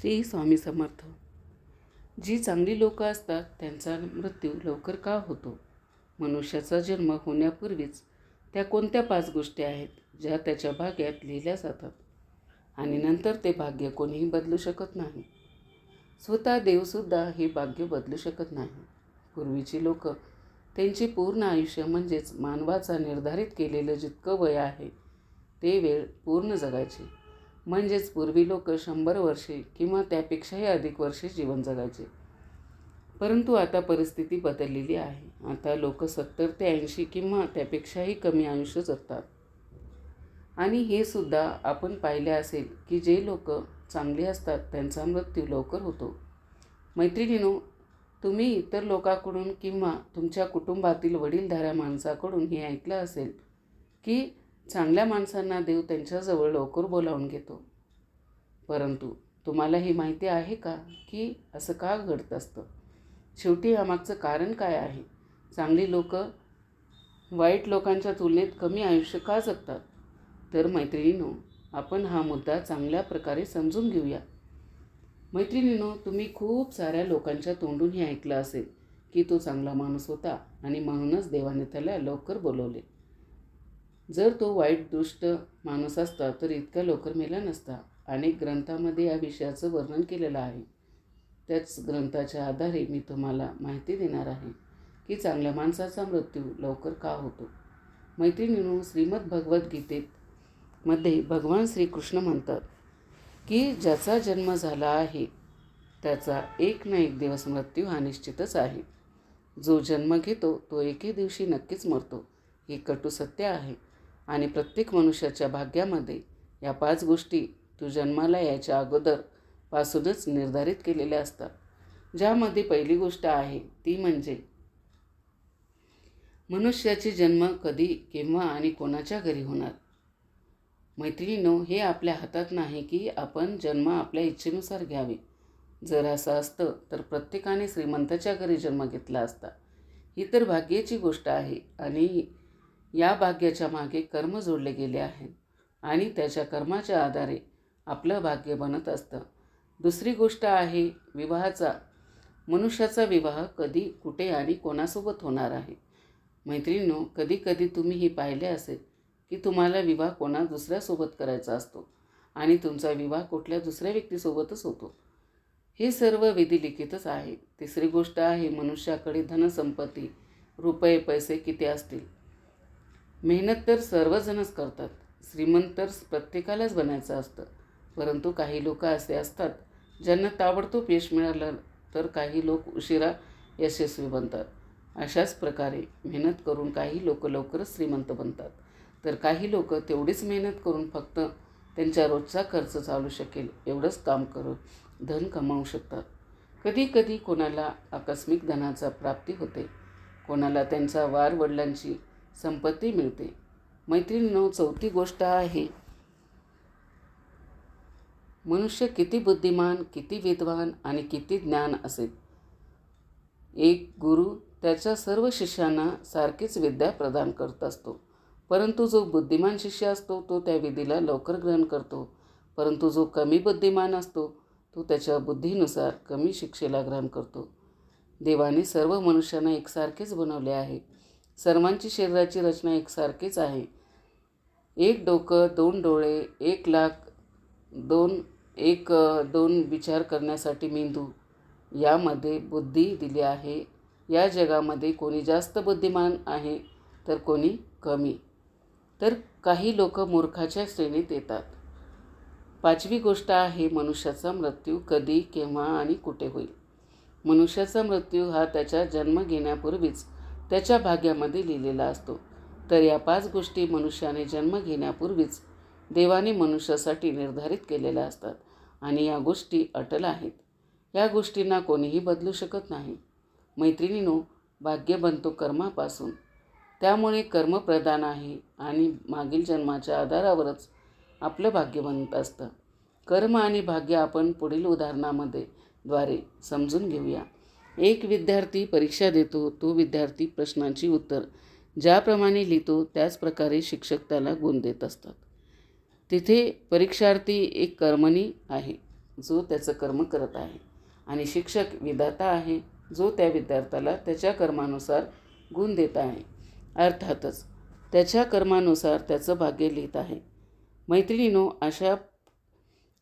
श्री स्वामी समर्थ. जी चांगली लोकं असतात त्यांचा मृत्यू लवकर का होतो? मनुष्याचा जन्म होण्यापूर्वीच त्या कोणत्या पाच गोष्टी आहेत ज्या त्याच्या भाग्यात लिहिल्या जातात? आणि नंतर ते भाग्य कोणीही बदलू शकत नाही. स्वतः देवसुद्धा हे भाग्य बदलू शकत नाही. पूर्वीची लोकं त्यांचे पूर्ण आयुष्य म्हणजेच मानवाचा निर्धारित केलेलं जितकं वय आहे ते वेळ पूर्ण जगायचे. म्हणजेच पूर्वी लोक शंभर वर्षे किंवा त्यापेक्षाही अधिक वर्षे जीवन जगायचे. परंतु आता परिस्थिती बदललेली आहे. आता लोक सत्तर ते ऐंशी किंवा त्यापेक्षाही कमी आयुष्य जगतात. आणि हे सुद्धा आपण पाहिले असेल की जे लोक चांगले असतात त्यांचा मृत्यू लवकर होतो. मैत्रिणीनो तुम्ही इतर लोकांकडून किंवा तुमच्या कुटुंबातील वडीलधाऱ्या माणसाकडून हे ऐकलं असेल की चांगल्या माणसांना देव त्यांच्याजवळ लवकर बोलावून घेतो. परंतु तुम्हाला हे माहिती आहे का की असं का घडत असतं? शेवटी यामागचं कारण काय आहे? चांगली लोक वाईट लोकांच्या तुलनेत कमी आयुष्य का जगतात? तर मैत्रिणीनो आपण हा मुद्दा चांगल्या प्रकारे समजून घेऊया. मैत्रिणीनो तुम्ही खूप साऱ्या लोकांच्या तोंडून हे ऐकलं असेल की तो चांगला माणूस होता आणि म्हणूनच देवाने त्याला लवकर बोलवले. जर तो वाईट दुष्ट माणूस असता तर इतका लवकर मेला नसता. अनेक ग्रंथामध्ये या विषयाचं वर्णन केलेलं आहे. त्याच ग्रंथाच्या आधारे मी तुम्हाला माहिती देणार आहे की चांगल्या माणसाचा मृत्यू लवकर का होतो? मैत्रिणीनो श्रीमद भगवद्गीतेत मध्ये भगवान श्रीकृष्ण म्हणतात की ज्याचा जन्म झाला आहे त्याचा एक ना एक दिवस मृत्यू हा निश्चितच आहे. जो जन्म घेतो तो एके दिवशी नक्कीच मरतो. हे कटू सत्य आहे. आणि प्रत्येक मनुष्याच्या भाग्यामध्ये या पाच गोष्टी तू जन्माला यायच्या अगोदरपासूनच निर्धारित केलेल्या असतात. ज्यामध्ये पहिली गोष्ट आहे ती म्हणजे मनुष्याची जन्म कधी केव्हा आणि कोणाच्या घरी होणार? मैत्रिणीनो हे आपल्या हातात नाही की आपण जन्म आपल्या इच्छेनुसार घ्यावे. जर असं असतं तर प्रत्येकाने श्रीमंताच्या घरी जन्म घेतला असता. ही तर भाग्याची गोष्ट आहे आणि या भाग्याच्या मागे कर्म जोडले गेले आहेत आणि त्याच्या कर्माच्या आधारे आपलं भाग्य बनत असतं. दुसरी गोष्ट आहे विवाहाचा. मनुष्याचा विवाह कधी कुठे आणि कोणासोबत होणार आहे? मैत्रिणीनो कधी कधी तुम्ही हे पाहिले असेल की तुम्हाला विवाह कोणा दुसऱ्यासोबत करायचा असतो आणि तुमचा विवाह कुठल्या दुसऱ्या व्यक्तीसोबतच होतो. हे सर्व विधिलिखितच आहे. तिसरी गोष्ट आहे मनुष्याकडे धनसंपत्ती रुपये पैसे किती असतील? मेहनत तर सर्वजणच करतात. श्रीमंत तर प्रत्येकालाच बनायचं असतं. परंतु काही लोक असे असतात ज्यांना ताबडतोब यश मिळालं तर काही लोक उशिरा यशस्वी बनतात. अशाच प्रकारे मेहनत करून काही लोक लवकरच श्रीमंत बनतात. तर काही लोक तेवढीच मेहनत करून फक्त त्यांच्या रोजचा खर्च चालू शकेल एवढंच काम करून धन कमावू शकतात. कधी कधी कोणाला आकस्मिक धनाचा प्राप्ती होते कोणाला त्यांचा वार वडिलांची संपत्ती मिळते. मैत्रिणीनो चौथी गोष्ट आहे मनुष्य किती बुद्धिमान किती विद्वान आणि किती ज्ञान असेल? एक गुरु त्याच्या सर्व शिष्यांना सारखीच विद्या प्रदान करत असतो. परंतु जो बुद्धिमान शिष्य असतो तो त्या विधीला लवकर ग्रहण करतो. परंतु जो कमी बुद्धिमान असतो तो त्याच्या बुद्धीनुसार कमी शिक्षेला ग्रहण करतो. देवाने सर्व मनुष्यांना एकसारखेच बनवले आहे. सर्वांची शरीराची रचना एकसारखीच आहे. एक डोकं दोन डोळे एक लाख दोन एक दोन विचार करण्यासाठी मेंदू यामध्ये बुद्धी दिली आहे. या जगामध्ये कोणी जास्त बुद्धिमान आहे तर कोणी कमी. तर काही लोक मूर्खाच्या श्रेणीत येतात. पाचवी गोष्ट आहे मनुष्याचा मृत्यू कधी केव्हा आणि कुठे होईल. मनुष्याचा मृत्यू हा त्याच्या जन्म घेण्यापूर्वीच त्याच्या भाग्यामध्ये लिहिलेला असतो. तर या पाच गोष्टी मनुष्याने जन्म घेण्यापूर्वीच देवाने मनुष्यासाठी निर्धारित केलेल्या असतात. आणि या गोष्टी अटल आहेत. या गोष्टींना कोणीही बदलू शकत नाही. मैत्रिणीनो भाग्य बनतो कर्मापासून. त्यामुळे कर्मप्रधान आहे आणि मागील जन्माच्या आधारावरच आपलं भाग्य बनत असतं. कर्म आणि भाग्य आपण पुढील उदाहरणामध्ये द्वारे समजून घेऊया. एक विद्यार्थी परीक्षा देतो तो विद्यार्थी प्रश्नांची उत्तर ज्याप्रमाणे लिहितो त्याचप्रकारे शिक्षक त्याला गुण देत असतात. तिथे परीक्षार्थी एक कर्मणी आहे जो त्याचं कर्म करत आहे. आणि शिक्षक विधाता आहे जो त्या विद्यार्थ्याला त्याच्या कर्मानुसार गुण देत आहे. अर्थातच त्याच्या कर्मानुसार त्याचं भाग्य लिहित आहे. मैत्रिणीनो अशा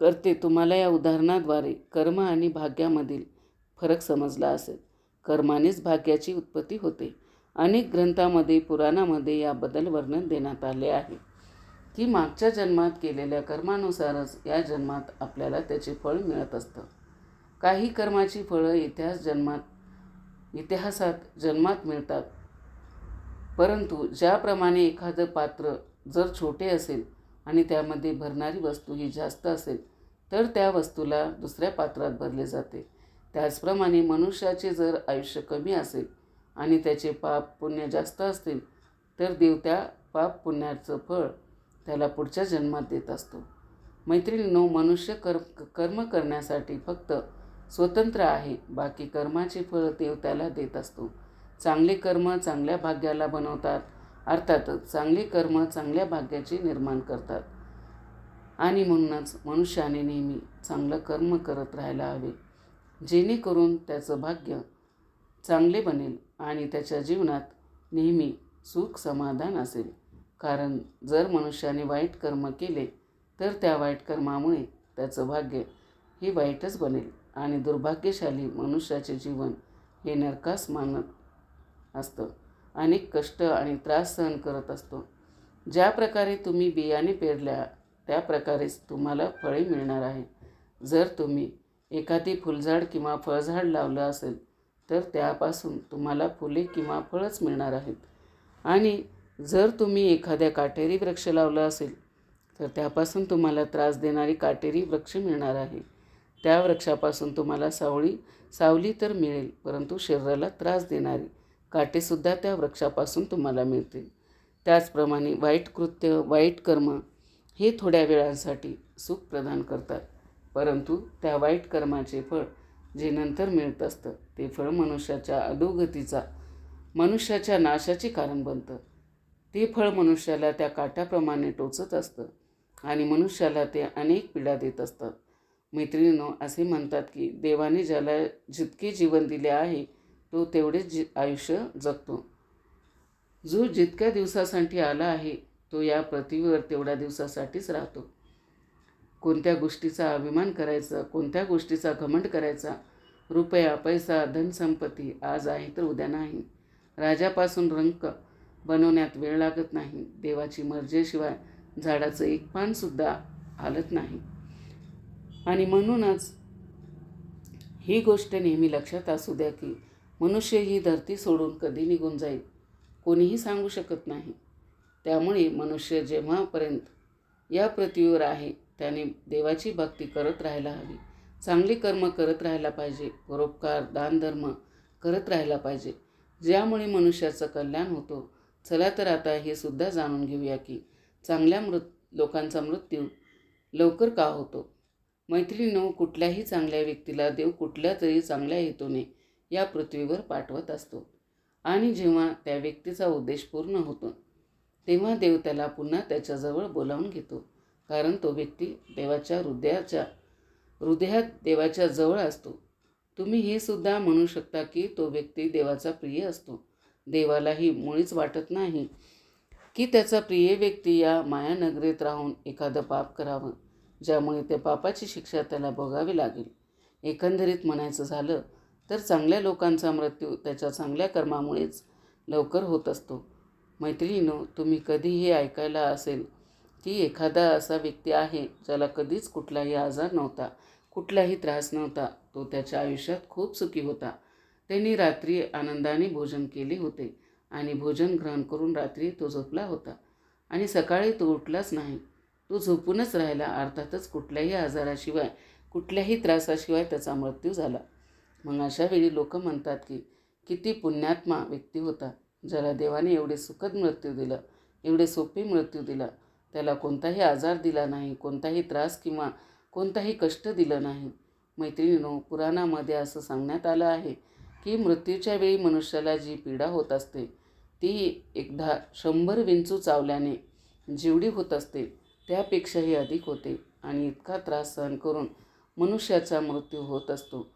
करते तुम्हाला या उदाहरणाद्वारे कर्म आणि भाग्यामधील फरक समजला असेल. कर्मानेच भाग्याची उत्पत्ती होते. अनेक ग्रंथामध्ये पुराणामध्ये याबद्दल वर्णन देण्यात आले आहे. की मागच्या जन्मात केलेल्या कर्मानुसारच या जन्मात आपल्याला त्याचे फळ मिळत असतं. काही कर्माची फळं इतिहास जन्मात इतिहासात जन्मात मिळतात. परंतु ज्याप्रमाणे एखादं पात्र जर छोटे असेल आणि त्यामध्ये भरणारी वस्तू ही जास्त असेल तर त्या वस्तूला दुसऱ्या पात्रात भरले जाते. त्याचप्रमाणे मनुष्याचे जर आयुष्य कमी असेल आणि त्याचे पाप पुण्य जास्त असतील तर देवत्या पाप पुण्याचं फळ त्याला पुढच्या जन्मात देत असतो. मैत्रिणीनो मनुष्य कर कर्म करण्यासाठी फक्त स्वतंत्र आहे बाकी कर्माचे फळ देव त्याला देत असतो. चांगले कर्म चांगल्या भाग्याला बनवतात अर्थातच चांगले कर्म चांगल्या भाग्याचे निर्माण करतात. आणि म्हणूनच मनुष्याने नेहमी चांगलं कर्म करत राहायला हवे जेणेकरून त्याचं भाग्य चांगले बनेल आणि त्याच्या जीवनात नेहमी सुख समाधान असेल. कारण जर मनुष्याने वाईट कर्म केले तर त्या वाईट कर्मामुळे त्याचं भाग्य हे वाईटच बनेल आणि दुर्भाग्यशाली मनुष्याचे जीवन हे नरकास मानत असतं. अनेक कष्ट आणि त्रास सहन करत असतो. ज्या प्रकारे तुम्ही बियाणे पेरल्या त्या प्रकारेच तुम्हाला फळे मिळणार आहे. जर तुम्ही एखादी फुलझाड किंवा फळझाड लावलं असेल तर त्यापासून तुम्हाला फुले किंवा फळच मिळणार आहेत. आणि जर तुम्ही एखाद्या काटेरी वृक्ष लावला असेल तर त्यापासून तुम्हाला त्रास देणारी काटेरी वृक्ष मिळणार आहे. त्या वृक्षापासून तुम्हाला सावळी सावली तर मिळेल परंतु शरीराला त्रास देणारी काटेसुद्धा त्या वृक्षापासून तुम्हाला मिळतील. त्याचप्रमाणे वाईट कृत्य वाईट कर्म हे थोड्या वेळांसाठी सुख प्रदान करतात परंतु त्या वाईट कर्माचे फळ जे नंतर मिळत असतं ते फळ मनुष्याच्या अधोगतीचा मनुष्याच्या नाशाचे कारण बनतं. ते फळ मनुष्याला त्या काट्याप्रमाणे टोचत असतं आणि मनुष्याला ते अनेक पीडा देत असतात. मैत्रिणीनो असे म्हणतात की देवाने ज्याला जितके जीवन दिले आहे तो तेवढेच जी आयुष्य जगतो. जो जितक्या दिवसासाठी आला आहे तो या पृथ्वीवर तेवढ्या दिवसासाठीच राहतो. कोणत्या गोष्टीचा अभिमान करायचा कोणत्या गोष्टीचा घमंड करायचा रुपया पैसा धनसंपत्ती आज आहे तर उद्या नाही. राजापासून रंक बनवण्यात वेळ लागत नाही. देवाची मर्जीशिवाय झाडाचं एक पानसुद्धा हालत नाही. आणि म्हणूनच ही गोष्ट नेहमी लक्षात असू द्या की मनुष्य ही धरती सोडून कधी निघून जाईल कोणीही सांगू शकत नाही. त्यामुळे मनुष्य जेव्हापर्यंत या पृथ्वीवर आहे त्याने देवाची भक्ती करत राहायला हवी. चांगली कर्म करत राहायला पाहिजे परोपकार दानधर्म करत राहायला पाहिजे. ज्यामुळे मनुष्याचं कल्याण होतो चला तर आता हे सुद्धा जाणून घेऊया की चांगल्या मृत लोकांचा मृत्यू लवकर का होतो? मैत्रिणीनो कुठल्याही चांगल्या व्यक्तीला देव कुठल्या तरी चांगल्या हेतूने या पृथ्वीवर पाठवत असतो. आणि जेव्हा त्या व्यक्तीचा उद्देश पूर्ण होतो तेव्हा देव त्याला पुन्हा त्याच्याजवळ बोलावून घेतो. कारण तो व्यक्ती देवाच्या हृदयाच्या हृदयात देवाच्या जवळ असतो. तुम्ही हे सुद्धा म्हणू शकता की तो व्यक्ती देवाचा प्रिय असतो. देवालाही मुळीच वाटत नाही की त्याचा प्रिय व्यक्ती या मायानगरीत राहून एखादं पाप करावं ज्यामुळे त्या पापाची शिक्षा त्याला भोगावी लागेल. एकंदरीत म्हणायचं झालं तर चांगल्या लोकांचा मृत्यू त्याच्या चांगल्या कर्मामुळेच लवकर होत असतो. मैत्रिणीनो तुम्ही कधीही ऐकायला असेल की एखादा असा व्यक्ती आहे ज्याला कधीच कुठलाही आजार नव्हता कुठलाही त्रास नव्हता तो त्याच्या आयुष्यात खूप सुखी होता. त्यांनी रात्री आनंदाने भोजन केले होते आणि भोजन ग्रहण करून रात्री तो झोपला होता. आणि सकाळी तो उठलाच नाही. तो झोपूनच राहिला अर्थातच कुठल्याही आजाराशिवाय कुठल्याही त्रासाशिवाय त्याचा मृत्यू झाला. मग अशा वेळी लोक म्हणतात की किती पुण्यात्मा व्यक्ती होता ज्याला देवाने एवढे सुखद मृत्यू दिलं एवढे सोपे मृत्यू दिला त्याला कोणताही आजार दिला नाही कोणताही त्रास किंवा कोणताही कष्ट दिलं नाही. मैत्रिणीनो पुराणामध्ये असं सांगण्यात आलं आहे की मृत्यूच्या वेळी मनुष्याला जी पीडा होत असते ती एकदा शंभर विंचू चावल्याने जेवढी होत असते त्यापेक्षाही अधिक होते आणि इतका त्रास सहन करून मनुष्याचा मृत्यू होत असतो.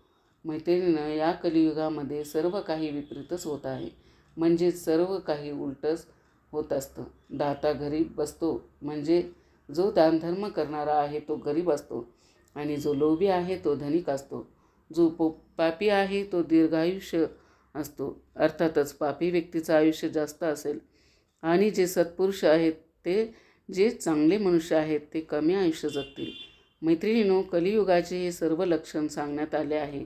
मैत्रिणीनं या कलियुगामध्ये सर्व काही विपरीतच होत आहे. म्हणजेच सर्व काही उलटच होत असतं. दाता गरीब बसतो म्हणजे जो दानधर्म करणारा आहे तो गरीब असतो आणि जो लोभी आहे तो धनिक असतो. जो पो पापी आहे तो दीर्घायुष्य असतो. अर्थातच पापी व्यक्तीचं आयुष्य जास्त असेल आणि जे सत्पुरुष आहेत ते जे चांगले मनुष्य आहेत ते कमी आयुष्य जगतील. मैत्रिणीनो कलियुगाचे हे सर्व लक्षण सांगण्यात आले आहे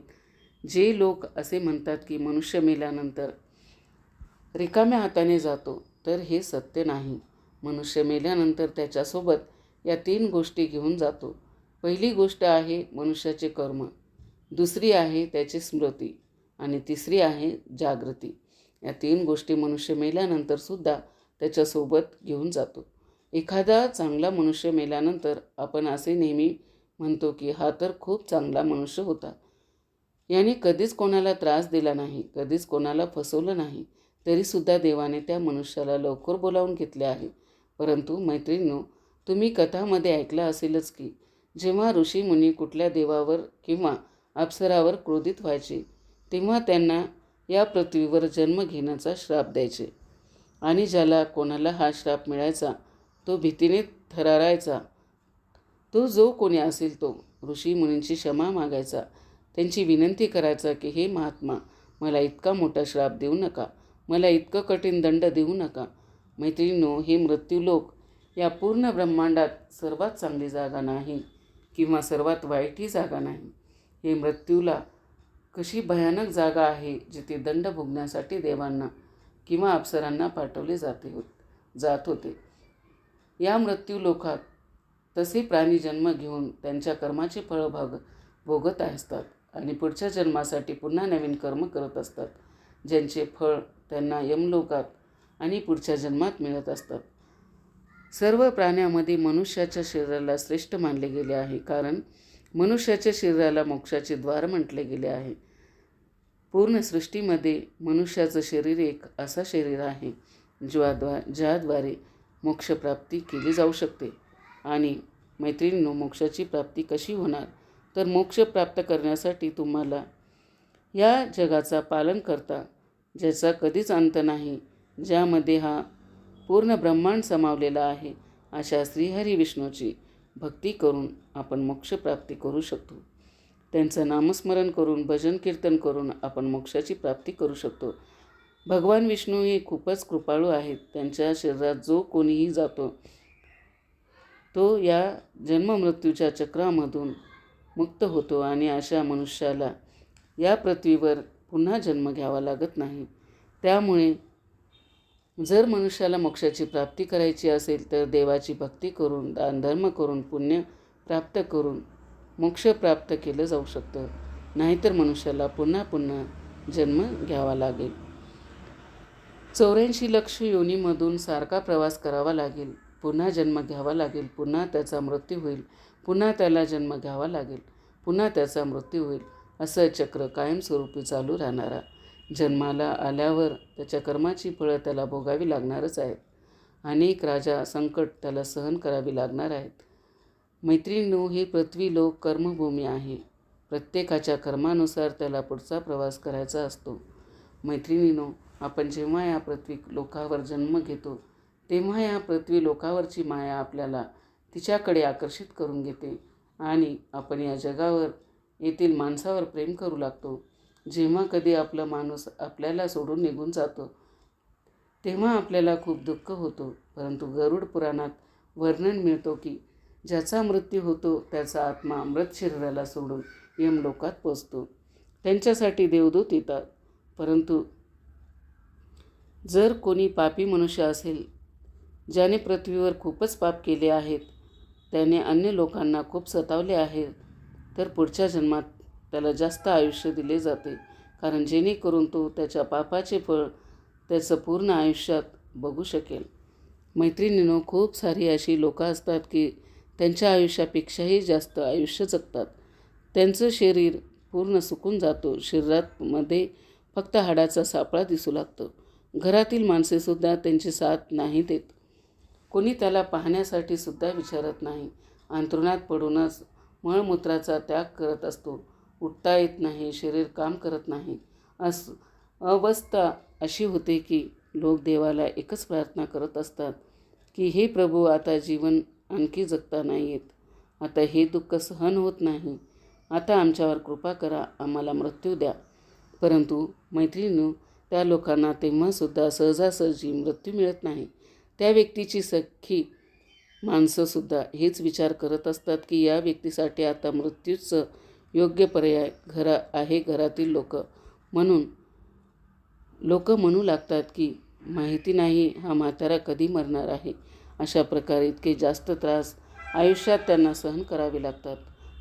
जे लोक असे म्हणतात की मनुष्य मेल्यानंतर रिकाम्या हाताने जातो तर हे सत्य नाही. मनुष्य मेल्यानंतर त्याच्यासोबत या तीन गोष्टी घेऊन जातो. पहिली गोष्ट आहे मनुष्याचे कर्म. दुसरी आहे त्याची स्मृती आणि तिसरी आहे जागृती. या तीन गोष्टी मनुष्य मेल्यानंतरसुद्धा त्याच्यासोबत घेऊन जातो. एखादा चांगला मनुष्य मेल्यानंतर आपण असे नेहमी म्हणतो की हा तर खूप चांगला मनुष्य होता. याने कधीच कोणाला त्रास दिला नाही कधीच कोणाला फसवलं नाही तरीसुद्धा देवाने त्या मनुष्याला लवकर बोलावून घेतले आहे. परंतु मैत्रिणींनो तुम्ही कथामध्ये ऐकलं असेलच की जेव्हा ऋषीमुनी कुठल्या देवावर किंवा अप्सरावर क्रोधित व्हायचे. तेव्हा त्यांना या पृथ्वीवर जन्म घेण्याचा श्राप द्यायचे. आणि ज्याला कोणाला हा श्राप मिळायचा तो भीतीने थरारायचा. तो जो कोणी असेल तो ऋषी मुनींची क्षमा मागायचा. त्यांची विनंती करायचा की हे महात्मा मला इतका मोठा श्राप देऊ नका. मला इतकं कठीण दंड देऊ नका. मैत्रिणीनो हे मृत्यूलोक या पूर्ण ब्रह्मांडात सर्वात चांगली जागा नाही किंवा सर्वात वाईटही जागा नाही. हे मृत्यूला कशी भयानक जागा आहे जिथे दंड भोगण्यासाठी देवांना किंवा अप्सरांना पाठवले जाते हो जात होते. या मृत्यूलोकात तसे प्राणी जन्म घेऊन त्यांच्या कर्माचे फळ भाग भोगत असतात आणि पुढच्या जन्मासाठी पुन्हा नवीन कर्म करत असतात ज्यांचे फळ त्यांना यमलोकात आणि पुढच्या जन्मात मिळत असतात. सर्व प्राण्यामध्ये मनुष्याच्या शरीराला श्रेष्ठ मानले गेले आहे कारण मनुष्याच्या शरीराला मोक्षाचे द्वार म्हटले गेले आहे. पूर्ण सृष्टीमध्ये मनुष्याचं शरीर एक असा शरीर आहे ज्वाद्वा ज्याद्वारे मोक्षप्राप्ती केली जाऊ शकते. आणि मैत्रिणींनो मोक्षाची प्राप्ती कशी होणार? तर मोक्ष प्राप्त करण्यासाठी तुम्हाला या जगाचा पालन करता ज्याचा कधीच अंत नाही ज्यामध्ये हा पूर्ण ब्रह्मांड समावलेला आहे अशा श्रीहरी विष्णूची भक्ती करून आपण मोक्षप्राप्ती करू शकतो. त्यांचं नामस्मरण करून भजन कीर्तन करून आपण मोक्षाची प्राप्ती करू शकतो. भगवान विष्णू हे खूपच कृपाळू आहेत. त्यांच्या शरीरात जो कोणीही जातो तो या जन्ममृत्यूच्या चक्रामधून मुक्त होतो आणि अशा मनुष्याला या पृथ्वीवर पुन्हा जन्म घ्यावा लागत नाही. त्यामुळे जर मनुष्याला मोक्षाची प्राप्ती करायची असेल तर देवाची भक्ती करून दानधर्म करून पुण्य प्राप्त करून मोक्ष प्राप्त केलं जाऊ शकतं. नाहीतर मनुष्याला पुन्हा पुन्हा जन्म घ्यावा लागेल. चौऱ्याऐंशी लक्ष योनीमधून सारखा प्रवास करावा लागेल. पुन्हा जन्म घ्यावा लागेल. पुन्हा त्याचा मृत्यू होईल. पुन्हा त्याला जन्म घ्यावा लागेल. पुन्हा त्याचा मृत्यू होईल. असं चक्र कायमस्वरूपी चालू राहणारा जन्माला आल्यावर त्याच्या कर्माची फळं त्याला भोगावी लागणारच आहेत. अनेक राजा संकट त्याला सहन करावी लागणार आहेत. मैत्रिणीनो ही पृथ्वी लोक कर्मभूमी आहे. प्रत्येकाच्या कर्मानुसार त्याला पुढचा प्रवास करायचा असतो. मैत्रिणीनो आपण जेव्हा या पृथ्वी लोकावर जन्म घेतो तेव्हा या पृथ्वी लोकावरची माया आपल्याला तिच्याकडे आकर्षित करून घेते आणि आपण या जगावर येथील माणसावर प्रेम करू लागतो. जेव्हा कधी आपला माणूस आपल्याला सोडून निघून जातो तेव्हा आपल्याला खूप दुःख होतो. परंतु गरुड पुराणात वर्णन मिळतो की ज्याचा मृत्यू होतो त्याचा आत्मा मृत शरीराला सोडून यमलोकात पोचतो. त्यांच्यासाठी देवदूत येतात. परंतु जर कोणी पापी मनुष्य असेल ज्याने पृथ्वीवर खूपच पाप केले आहेत त्याने अन्य लोकांना खूप सतावले आहेत तर पुढच्या जन्मात त्याला जास्त आयुष्य दिले जाते. कारण जेणेकरून तो त्याच्या पापाचे फळ त्याचं पूर्ण आयुष्यात बघू शकेल. मैत्रिणीनं खूप सारी अशी लोकं असतात की त्यांच्या आयुष्यापेक्षाही जास्त आयुष्य जगतात. त्यांचं शरीर पूर्ण सुकून जातो. शरीरात मध्ये फक्त हाडाचा सापळा दिसू लागतो. घरातील माणसेसुद्धा त्यांची साथ नाही देत. कोणी त्याला पाहण्यासाठी सुद्धा विचारत नाही. अंतरुणात पडूनच मळमूत्राचा त्याग करत असतो. उठता येत नाही शरीर काम करत नाही. अस अवस्था अशी होते की लोक देवाला एकच प्रार्थना करत असतात की हे प्रभू आता जीवन आणखी जगता नाही येत. आता हे दुःख सहन होत नाही. आता आमच्यावर कृपा करा आम्हाला मृत्यू द्या. परंतु मैत्रिणीनं त्या लोकांना तेव्हासुद्धा सहजासहजी मृत्यू मिळत नाही. त्या व्यक्तीची सख्खी माणसंसुद्धा हेच विचार करत असतात की या व्यक्तीसाठी आता मृत्यूचं योग्य पर्याय घरा आहे घरातील लोक. म्हणून लोक म्हणू लागतात की माहिती नाही हा म्हातारा कधी मरणार आहे? अशा प्रकारे इतके जास्त त्रास आयुष्यात त्यांना सहन करावे लागतात.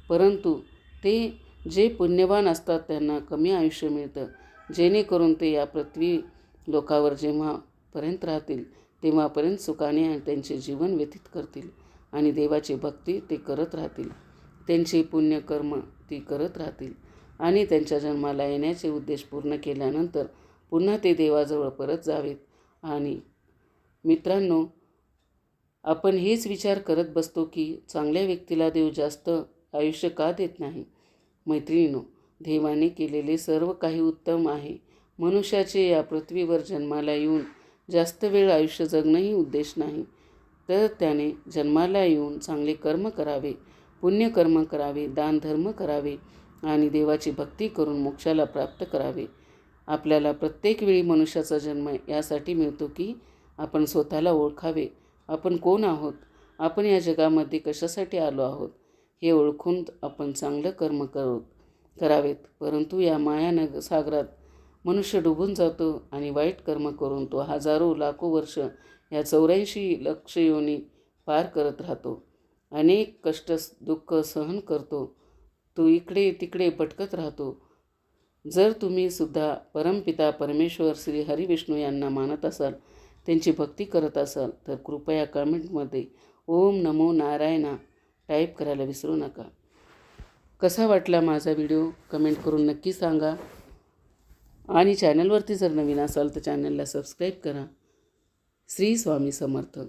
परंतु ते जे पुण्यवान असतात त्यांना कमी आयुष्य मिळतं. जेणेकरून ते या पृथ्वी लोकावर जेव्हापर्यंत राहतील तेव्हापर्यंत सुखाने आणि त्यांचे जीवन व्यतीत करतील आणि देवाची भक्ती ते करत राहतील. त्यांचे पुण्यकर्म ती करत राहतील. आणि त्यांच्या जन्माला येण्याचे उद्देश पूर्ण केल्यानंतर पुन्हा ते देवाजवळ परत जावेत. आणि मित्रांनो आपण हेच विचार करत बसतो की चांगल्या व्यक्तीला देव जास्त आयुष्य का देत नाही? मैत्रिणीनो देवाने केलेले सर्व काही उत्तम आहे. मनुष्याचे या पृथ्वीवर जन्माला येऊन जास्त वेळ आयुष्य जगणंही उद्देश नाही. तर त्याने जन्माला येऊन चांगले कर्म करावे. पुण्यकर्म करावे दानधर्म करावे आणि देवाची भक्ती करून मोक्षाला प्राप्त करावे. आपल्याला प्रत्येक वेळी मनुष्याचा जन्म यासाठी मिळतो की आपण स्वतःला ओळखावे. आपण कोण आहोत? आपण या जगामध्ये कशासाठी आलो आहोत? हे ओळखून आपण चांगलं कर्म करू करावेत. परंतु या मायानग सागरात मनुष्य डुबून जातो आणि वाईट कर्म करून तो हजारो लाखो वर्ष या चौऱ्याऐंशी लक्ष योनी पार करत राहतो. अनेक कष्ट दुःख सहन करतो. तो इकडे तिकडे भटकत राहतो. जर तुम्ही सुद्धा परमपिता परमेश्वर श्री हरिविष्णू यांना मानत असाल त्यांची भक्ती करत असाल तर कृपया कमेंटमध्ये ओम नमो नारायणा टाईप करायला विसरू नका. कसा वाटला माझा व्हिडिओ? कमेंट करून नक्की सांगा. आणि चॅनलवरती जर नवीन असाल तर चॅनलला सबस्क्राईब करा. श्री स्वामी समर्थ.